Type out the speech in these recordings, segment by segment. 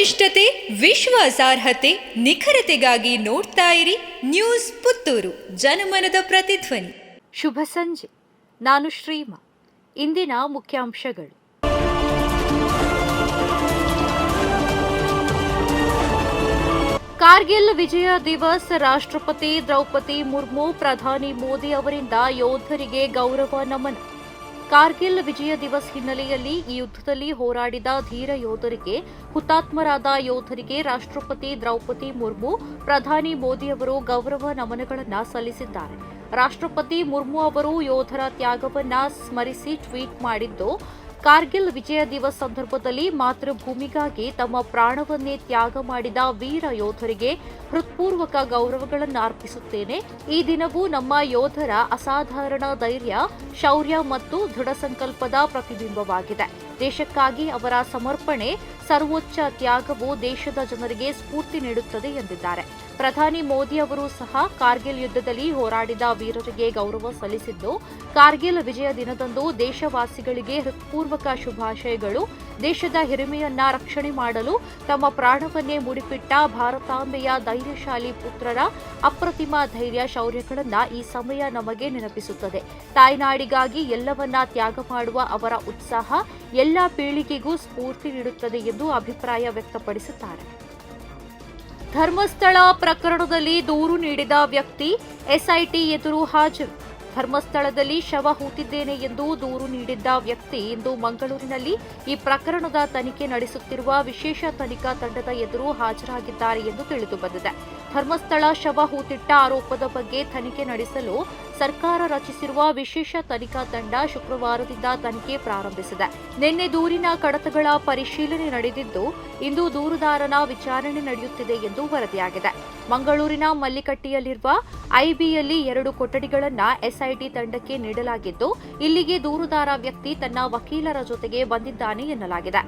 ವಸ್ತುನಿಷ್ಠತೆ ವಿಶ್ವಾಸಾರ್ಹತೆ ನಿಖರತೆಗಾಗಿ ನೋಡ್ತಾ ಇರಿ ನ್ಯೂಸ್ ಪುತ್ತೂರು, ಜನಮನದ ಪ್ರತಿಧ್ವನಿ. ಶುಭ ಸಂಜೆ. ನಾನು ಶ್ರೀಮಾ. ಇಂದಿನ ಮುಖ್ಯಾಂಶಗಳು. ಕಾರ್ಗಿಲ್ ವಿಜಯ ದಿವಸ್ ರಾಷ್ಟ್ರಪತಿ ದ್ರೌಪದಿ ಮುರ್ಮು, ಪ್ರಧಾನಿ ಮೋದಿ ಅವರಿಂದ ಯೋಧರಿಗೆ ಗೌರವ ನಮನ. ಕಾರ್ಗಿಲ್ ವಿಜಯ ದಿವಸ್ ಹಿನ್ನೆಲೆಯಲ್ಲಿ ಈ ಯುದ್ಧದಲ್ಲಿ ಹೋರಾಡಿದ ಧೀರ ಯೋಧರಿಗೆ, ಹುತಾತ್ಮರಾದ ಯೋಧರಿಗೆ ರಾಷ್ಟ್ರಪತಿ ದ್ರೌಪದಿ ಮುರ್ಮು, ಪ್ರಧಾನಿ ಮೋದಿ ಅವರು ಗೌರವ ನಮನಗಳನ್ನು ಸಲ್ಲಿಸಿದ್ದಾರೆ. ರಾಷ್ಟ್ರಪತಿ ಮುರ್ಮು ಅವರು ಯೋಧರ ತ್ಯಾಗವನ್ನ ಸ್ಮರಿಸಿ ಟ್ವೀಟ್ ಮಾಡಿದ್ದು ಕಾರ್ಗಿಲ್ ವಿಜಯ ದಿವಸ್ ಸಂದರ್ಭದಲ್ಲಿ ಮಾತೃಭೂಮಿಗಾಗಿ ತಮ್ಮ ಪ್ರಾಣವನ್ನೇ ತ್ಯಾಗ ಮಾಡಿದ ವೀರ ಯೋಧರಿಗೆ ಹೃತ್ಪೂರ್ವಕ ಗೌರವಗಳನ್ನು ಅರ್ಪಿಸುತ್ತೇನೆ. ಈ ದಿನವೂ ನಮ್ಮ ಯೋಧರ ಅಸಾಧಾರಣ ಧೈರ್ಯ, ಶೌರ್ಯ ಮತ್ತು ದೃಢ ಸಂಕಲ್ಪದ ಪ್ರತಿಬಿಂಬವಾಗಿದೆ. ದೇಶಕ್ಕಾಗಿ ಅವರ ಸಮರ್ಪಣೆ, ಸರ್ವೋಚ್ಚ ತ್ಯಾಗವು ದೇಶದ ಜನರಿಗೆ ಸ್ಫೂರ್ತಿ ನೀಡುತ್ತದೆ ಎಂದಿದ್ದಾರೆ. ಪ್ರಧಾನಿ ಮೋದಿ ಅವರು ಸಹ ಕಾರ್ಗಿಲ್ ಯುದ್ಧದಲ್ಲಿ ಹೋರಾಡಿದ ವೀರರಿಗೆ ಗೌರವ ಸಲ್ಲಿಸಿದ್ದು, ಕಾರ್ಗಿಲ್ ವಿಜಯ ದಿನದಂದು ದೇಶವಾಸಿಗಳಿಗೆ ಹೃತ್ಪೂರ್ವಕ ಶುಭಾಶಯಗಳು. ದೇಶದ ಹಿರಿಮೆಯನ್ನ ರಕ್ಷಣೆ ಮಾಡಲು ತಮ್ಮ ಪ್ರಾಣವನ್ನೇ ಮುಡಿಪಿಟ್ಟ ಭಾರತಾಂಬೆಯ ಧೈರ್ಯಶಾಲಿ ಪುತ್ರರ ಅಪ್ರತಿಮ ಧೈರ್ಯ ಶೌರ್ಯಗಳನ್ನ ಈ ಸಮಯ ನಮಗೆ ನೆನಪಿಸುತ್ತದೆ. ತಾಯ್ನಾಡಿಗಾಗಿ ಎಲ್ಲವನ್ನ ತ್ಯಾಗ ಮಾಡುವ ಅವರ ಉತ್ಸಾಹ ಎಲ್ಲ ಪೀಳಿಗೆಗೂ ಸ್ಫೂರ್ತಿ ನೀಡುತ್ತದೆ ಎಂದು ಅಭಿಪ್ರಾಯ ವ್ಯಕ್ತಪಡಿಸುತ್ತಾರೆ. ಧರ್ಮಸ್ಥಳ ಪ್ರಕರಣದಲ್ಲಿ ದೂರು ನೀಡಿದ ವ್ಯಕ್ತಿ ಎಸ್ಐಟಿ ಎದುರು ಹಾಜರು. ಧರ್ಮಸ್ಥಳದಲ್ಲಿ ಶವ ಹೂತಿದ್ದೇನೆ ಎಂದು ದೂರು ನೀಡಿದ್ದ ವ್ಯಕ್ತಿ ಇಂದು ಮಂಗಳೂರಿನಲ್ಲಿ ಈ ಪ್ರಕರಣದ ತನಿಖೆ ನಡೆಸುತ್ತಿರುವ ವಿಶೇಷ ತನಿಖಾ ತಂಡದ ಎದುರು ಹಾಜರಾಗಿದ್ದಾರೆ ಎಂದು ತಿಳಿದುಬಂದಿದೆ ಧರ್ಮಸ್ಥಳ ಶವ ಹೂತಿಟ್ಟ ಆರೋಪದ ಬಗ್ಗೆ ತನಿಖೆ ನಡೆಸಲು ಸರ್ಕಾರ ರಚಿಸಿರುವ ವಿಶೇಷ ತನಿಖಾ ತಂಡ ಶುಕ್ರವಾರದಿಂದ ತನಿಖೆ ಪ್ರಾರಂಭಿಸಿದೆ. ನಿನ್ನೆ ದೂರಿನ ಕಡತಗಳ ಪರಿಶೀಲನೆ ನಡೆದಿದ್ದು, ಇಂದು ದೂರುದಾರನ ವಿಚಾರಣೆ ನಡೆಯುತ್ತಿದೆ ಎಂದು ವರದಿಯಾಗಿದೆ. ಮಂಗಳೂರಿನ ಮಲ್ಲಿಕಟ್ಟಿಯಲ್ಲಿರುವ ಐಬಿಯಲ್ಲಿ ಎರಡು ಕೊಠಡಿಗಳನ್ನು ಎಸ್ಐಟಿ ತಂಡಕ್ಕೆ ನೀಡಲಾಗಿದ್ದು, ಇಲ್ಲಿಗೆ ದೂರುದಾರ ವ್ಯಕ್ತಿ ತನ್ನ ವಕೀಲರ ಜೊತೆಗೆ ಬಂದಿದ್ದಾನೆ ಎನ್ನಲಾಗಿದೆ.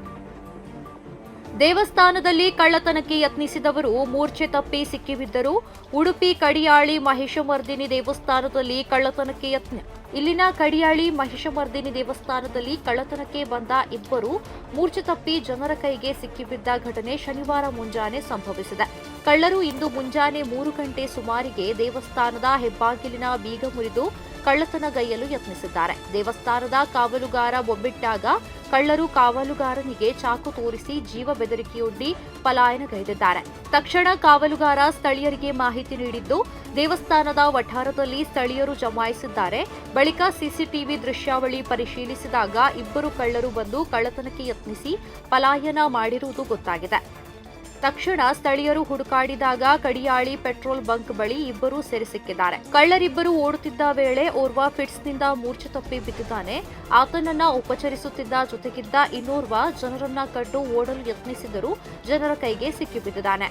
ದೇವಸ್ಥಾನದಲ್ಲಿ ಕಳ್ಳತನಕ್ಕೆ ಯತ್ನಿಸಿದವರು, ಮೂರ್ಛೆ ತಪ್ಪಿ ಸಿಕ್ಕಿಬಿದ್ದರು, ಉಡುಪಿ ಕಡಿಯಾಳಿ ಮಹಿಷಮರ್ದಿನಿ ದೇವಸ್ಥಾನದಲ್ಲಿ ಕಳ್ಳತನಕ್ಕೆ ಯತ್ನ, ಇಲ್ಲಿನ ಕಡಿಯಾಳಿ ಮಹಿಷಮರ್ದಿನಿ ದೇವಸ್ಥಾನದಲ್ಲಿ ಕಳ್ಳತನಕ್ಕೆ ಬಂದ ಇಬ್ಬರು, ಮೂರ್ಛೆ ತಪ್ಪಿ ಜನರ ಕೈಗೆ ಸಿಕ್ಕಿಬಿದ್ದ ಘಟನೆ ಶನಿವಾರ ಮುಂಜಾನೆ ಸಂಭವಿಸಿದೆ. ಕಳ್ಳರು ಇಂದು ಮುಂಜಾನೆ ಮೂರು ಗಂಟೆ ಸುಮಾರಿಗೆ ದೇವಸ್ಥಾನದ ಹೆಬ್ಬಾಗಿಲಿನ ಬೀಗ ಮುರಿದು ಕಳ್ಳತನ ಗೈಯಲು ಯತ್ನಿಸಿದ್ದಾರೆ. ದೇವಸ್ಥಾನದ ಕಾವಲುಗಾರ ಬೊಬ್ಬಿಟ್ಟಾಗ ಕಳ್ಳರು ಕಾವಲುಗಾರನಿಗೆ ಚಾಕು ತೋರಿಸಿ ಜೀವ ಬೆದರಿಕೆಯೊಡ್ಡಿ ಪಲಾಯನಗೈದಿದ್ದಾರೆ. ತಕ್ಷಣ ಕಾವಲುಗಾರ ಸ್ಥಳೀಯರಿಗೆ ಮಾಹಿತಿ ನೀಡಿದ್ದು, ದೇವಸ್ಥಾನದ ವಠಾರದಲ್ಲಿ ಸ್ಥಳೀಯರು ಜಮಾಯಿಸಿದ್ದಾರೆ. ಬಳಿಕ ಸಿಸಿಟಿವಿ ದೃಶ್ಯಾವಳಿ ಪರಿಶೀಲಿಸಿದಾಗ ಇಬ್ಬರು ಕಳ್ಳರು ಬಂದು ಕಳ್ಳತನಕ್ಕೆ ಯತ್ನಿಸಿ ಪಲಾಯನ ಮಾಡಿರುವುದು ಗೊತ್ತಾಗಿದೆ. ತಕ್ಷಣ ಸ್ಥಳೀಯರು ಹುಡುಕಾಡಿದಾಗ ಕಡಿಯಾಳಿ ಪೆಟ್ರೋಲ್ ಬಂಕ್ ಬಳಿ ಇಬ್ಬರು ಸೆರೆ ಸಿಕ್ಕಿದ್ದಾರೆ. ಕಳ್ಳರಿಬ್ಬರು ಓಡುತ್ತಿದ್ದ ವೇಳೆ ಓರ್ವ ಫಿಟ್ಸ್ನಿಂದ ಮೂರ್ಛೆ ತಪ್ಪಿ ಬಿದ್ದಿದ್ದಾನೆ. ಆತನನ್ನ ಉಪಚರಿಸುತ್ತಿದ್ದ ಜೊತೆಗಿದ್ದ ಇನ್ನೋರ್ವ ಜನರನ್ನ ಕಂಡು ಓಡಲು ಯತ್ನಿಸಿದರೂ ಜನರ ಕೈಗೆ ಸಿಕ್ಕಿಬಿದ್ದಿದ್ದಾನೆ.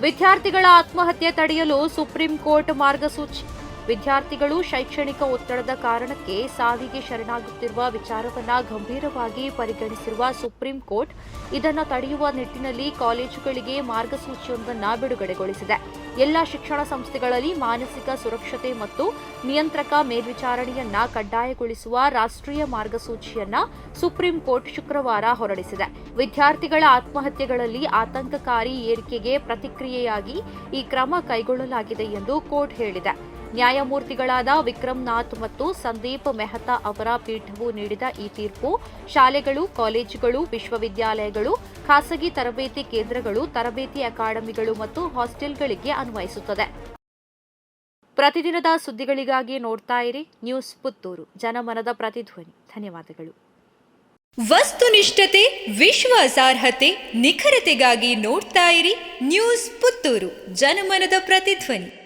ವಿದ್ಯಾರ್ಥಿಗಳ ಆತ್ಮಹತ್ಯೆ ತಡೆಯಲು ಸುಪ್ರೀಂ ಕೋರ್ಟ್ ಮಾರ್ಗಸೂಚಿ. ವಿದ್ಯಾರ್ಥಿಗಳು ಶೈಕ್ಷಣಿಕ ಒತ್ತಡದ ಕಾರಣಕ್ಕೆ ಸಾವಿಗೆ ಶರಣಾಗುತ್ತಿರುವ ವಿಚಾರವನ್ನು ಗಂಭೀರವಾಗಿ ಪರಿಗಣಿಸಿರುವ ಸುಪ್ರೀಂ ಕೋರ್ಟ್ ಇದನ್ನು ತಡೆಯುವ ನಿಟ್ಟಿನಲ್ಲಿ ಕಾಲೇಜುಗಳಿಗೆ ಮಾರ್ಗಸೂಚಿಯೊಂದನ್ನು ಬಿಡುಗಡೆಗೊಳಿಸಿದೆ. ಎಲ್ಲ ಶಿಕ್ಷಣ ಸಂಸ್ಥೆಗಳಲ್ಲಿ ಮಾನಸಿಕ ಸುರಕ್ಷತೆ ಮತ್ತು ನಿಯಂತ್ರಕ ಮೇಲ್ವಿಚಾರಣೆಯನ್ನು ಕಡ್ಡಾಯಗೊಳಿಸುವ ರಾಷ್ಟ್ರೀಯ ಮಾರ್ಗಸೂಚಿಯನ್ನು ಸುಪ್ರೀಂ ಕೋರ್ಟ್ ಶುಕ್ರವಾರ ಹೊರಡಿಸಿದೆ. ವಿದ್ಯಾರ್ಥಿಗಳ ಆತ್ಮಹತ್ಯೆಗಳಲ್ಲಿ ಆತಂಕಕಾರಿ ಏರಿಕೆಗೆ ಪ್ರತಿಕ್ರಿಯೆಯಾಗಿ ಈ ಕ್ರಮ ಕೈಗೊಳ್ಳಲಾಗಿದೆ ಎಂದು ಕೋರ್ಟ್ ಹೇಳಿದೆ. ನ್ಯಾಯಮೂರ್ತಿಗಳಾದ ವಿಕ್ರಮ್ನಾಥ್ ಮತ್ತು ಸಂದೀಪ್ ಮೆಹ್ತಾ ಅವರ ಪೀಠವು ನೀಡಿದ ಈ ತೀರ್ಪು ಶಾಲೆಗಳು, ಕಾಲೇಜುಗಳು, ವಿಶ್ವವಿದ್ಯಾಲಯಗಳು, ಖಾಸಗಿ ತರಬೇತಿ ಕೇಂದ್ರಗಳು, ತರಬೇತಿ ಅಕಾಡೆಮಿಗಳು ಮತ್ತು ಹಾಸ್ಟೆಲ್ಗಳಿಗೆ ಅನ್ವಯಿಸುತ್ತದೆ. ಪ್ರತಿದಿನದ ಸುದ್ದಿಗಳಿಗಾಗಿ ನೋಡ್ತಾ ಇರಿ ನ್ಯೂಸ್ ಪುತ್ತೂರು. ಜನಮನದ ಪ್ರತಿಧ್ವನಿ. ಧನ್ಯವಾದಗಳು. ವಸ್ತುನಿಷ್ಠತೆ ವಿಶ್ವಾಸಾರ್ಹತೆ ನಿಖರತೆಗಾಗಿ ನೋಡ್ತಾ ಇರಿ ನ್ಯೂಸ್ ಪುತ್ತೂರು. ಜನಮನದ ಪ್ರತಿಧ್ವನಿ.